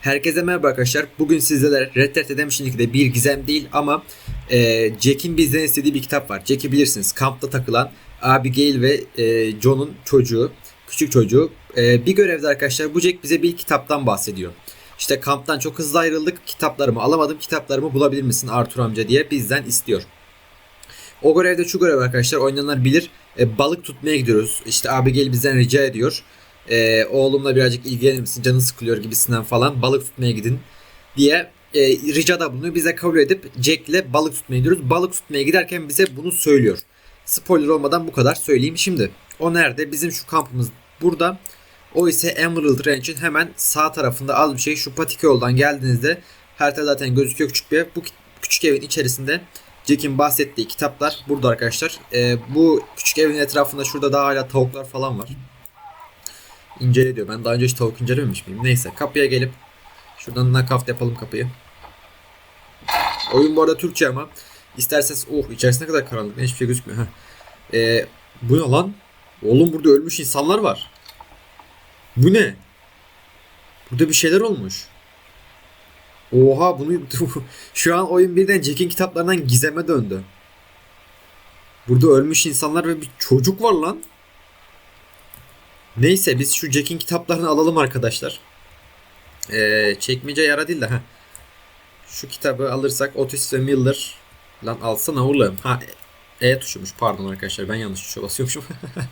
Herkese merhaba arkadaşlar. Bugün sizlere Red Dead Redemption 2'de bir gizem değil ama e, Jack'in bizden istediği bir kitap var. Jack'i bilirsiniz. Kampta takılan Abigail ve e, John'un çocuğu, küçük çocuğu. E, bir görevde arkadaşlar bu Jack bize bir kitaptan bahsediyor. İşte kamptan çok hızlı ayrıldık. Kitaplarımı alamadım. Kitaplarımı bulabilir misin Arthur amca diye bizden istiyor. O görevde şu görev arkadaşlar oynananlar bilir. E, balık tutmaya gidiyoruz. İşte Abigail bizden rica ediyor. E, oğlumla birazcık ilgilenir misin? Canın sıkılıyor gibisinden falan. Balık tutmaya gidin diye e, ricada bulunuyor. Biz de kabul edip Jack ile balık tutmaya gidiyoruz. Balık tutmaya giderken bize bunu söylüyor. Spoiler olmadan bu kadar söyleyeyim şimdi. O nerede? Bizim şu kampımız burada. O ise Emerald Ranch'in hemen sağ tarafında az bir şey. Şu patika yoldan geldiğinizde harita zaten gözüküyor küçük bir ev. Bu küçük evin içerisinde Jack'in bahsettiği kitaplar burada arkadaşlar. Ee, bu küçük evin etrafında şurada daha hala tavuklar falan var. İncele diyor. Ben daha önce hiç tavuk incelememiş miyim? Neyse kapıya gelip şuradan knockout yapalım kapıyı. Oyun bu arada Türkçe ama isterseniz oh içerisine kadar karanlık hiçbir şey gözükmüyor. Ee, bu ne lan? Oğlum burada ölmüş insanlar var. Bu ne? Burada bir şeyler olmuş. Oha bunu şu an oyun birden Jack'in kitaplarından gizeme döndü. Burada ölmüş insanlar ve bir çocuk var lan. Neyse biz şu Jack'in kitaplarını alalım arkadaşlar. Ee, çekmece yara değil de ha. Şu kitabı alırsak Otis ve Miller lan alsana oğlum. Ha E, tuşumuş pardon arkadaşlar ben yanlış tuşa basıyormuşum.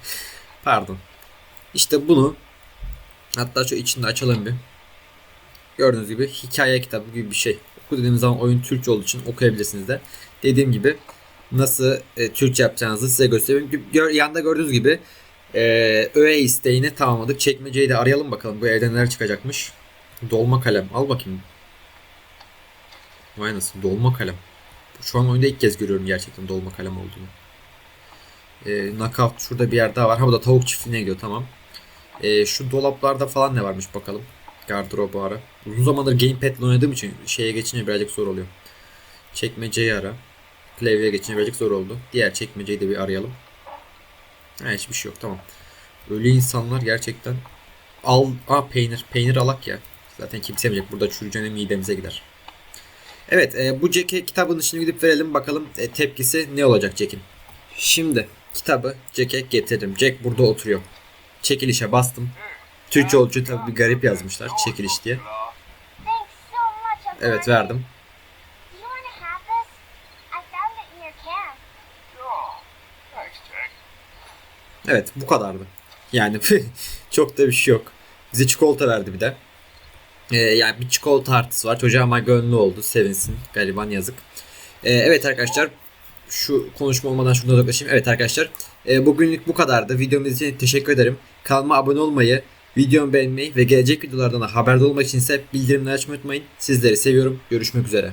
pardon. İşte bunu hatta şu içinde açalım bir. Gördüğünüz gibi hikaye kitabı gibi bir şey. Oku dediğimiz zaman oyun Türkçe olduğu için okuyabilirsiniz de. Dediğim gibi nasıl e, Türkçe yapacağınızı size göstereyim. Gör, yanda gördüğünüz gibi e, öğe isteğini tamamladık. Çekmeceyi de arayalım bakalım bu evden neler çıkacakmış. Dolma kalem. Al bakayım. Vay nasıl dolma kalem. Şu an oyunda ilk kez görüyorum gerçekten dolma kalem olduğunu. E, knockout şurada bir yer daha var. Ha bu da tavuk çiftliğine gidiyor tamam. E, şu dolaplarda falan ne varmış bakalım. Gardırobu ara. Uzun zamandır gamepad ile oynadığım için şeye geçince birazcık zor oluyor. Çekmeceyi ara. Klavyeye geçince birazcık zor oldu. Diğer çekmeceyi de bir arayalım. Ha hiçbir şey yok tamam. Ölü insanlar gerçekten al a peynir peynir alak ya. Zaten kimse yemeyecek. Burada çürüyeceğine midemize gider. Evet e, bu Jack'e kitabın içine gidip verelim bakalım e, tepkisi ne olacak Jack'in. Şimdi kitabı Jack'e getirdim. Jack burada oturuyor. Çekilişe bastım. Türkçe olduğu tabi bir garip yazmışlar çekiliş diye. Evet verdim. Evet bu kadardı. Yani çok da bir şey yok. Bize çikolata verdi bir de. Ee, yani bir çikolata artısı var. Çocuğa ama gönlü oldu. Sevinsin. Gariban yazık. Ee, evet arkadaşlar. Şu konuşma olmadan şunu uzaklaşayım. Evet arkadaşlar. e, bugünlük bu kadardı. Videomuz için teşekkür ederim. Kanalıma abone olmayı, videomu beğenmeyi ve gelecek videolardan da haberdar olmak için ise bildirimleri açmayı unutmayın. Sizleri seviyorum. Görüşmek üzere.